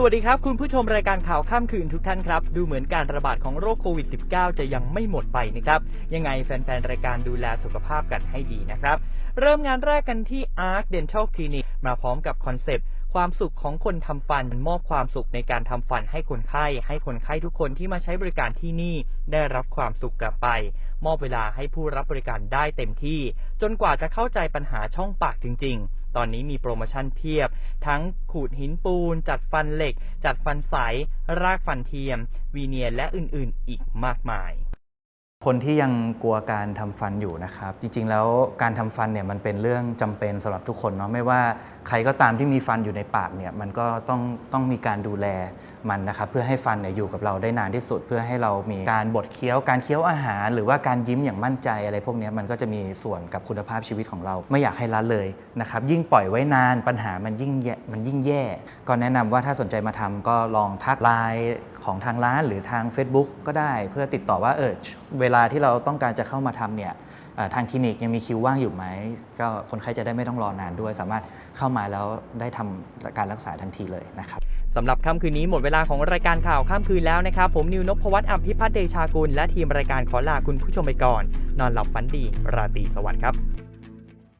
สวัสดีครับ คุณผู้ชมรายการข่าวข้ามคืนทุกท่านครับ ดูเหมือนการระบาดของโรคโควิด -19 จะยังไม่หมดไปนะครับ ยังไงแฟนๆ รายการดูแลสุขภาพกันให้ดีนะครับ เริ่มงานแรกกันที่ Arc Dental Clinic มาพร้อมกับคอนเซปต์ความสุขของคนทำฟันมอบความสุขในการทำฟันให้คนไข้ ให้คนไข้ทุกคนที่มาใช้บริการที่นี่ได้รับความสุขกลับไป มอบเวลาให้ผู้รับบริการได้เต็มที่ จนกว่าจะเข้าใจปัญหาช่องปากจริง ๆ ตอนนี้มีโปรโมชั่นเพียบ ทั้งขูดหินปูน จัดฟันเหล็ก จัดฟันใส รากฟันเทียม วีเนียร์และอื่นๆ อีกมากมาย คนที่ยังกลัวการทำฟันอยู่นะครับ จริงๆ แล้วการทำฟันเนี่ยมันเป็นเรื่องจำเป็นสำหรับทุกคนเนาะไม่ว่าใครก็ตามที่มีฟันอยู่ในปากเนี่ยมันก็ต้องต้องมีการดูแลมันนะครับเพื่อให้ฟันเนี่ยอยู่กับเราได้นานที่สุด เพื่อให้เรามีการบดเคี้ยวการเคี้ยวอาหาร หรือว่าการยิ้มอย่างมั่นใจอะไรพวกนี้มันก็จะมีส่วนกับคุณภาพชีวิตของเรา ไม่อยากให้ละเลยนะครับยิ่งปล่อยไว้นานปัญหามันยิ่งแย่มันยิ่งแย่ ก็แนะนำว่าถ้าสนใจมาทำก็ลองทักไลน์ของทางร้านหรือทาง Facebook ก็ได้ เพื่อติดต่อว่าเออเวลาที่เราต้องการจะเข้ามาทำเนี่ยทางคลินิกยังมีคิวว่างอยู่ไหม ก็คนไข้จะได้ไม่ต้องรอนานด้วย สามารถเข้ามาแล้วได้ทำการรักษาทันทีเลยนะครับสำหรับค่ำคืนนี้หมดเวลาของรายการข่าวค่ำคืนแล้วนะครับ ผมนิวนพวัตอภิพัฒน์เดชากุลและทีมรายการขอลาคุณผู้ชมไปก่อน นอนหลับฝันดี ราตรีสวัสดิ์ครับ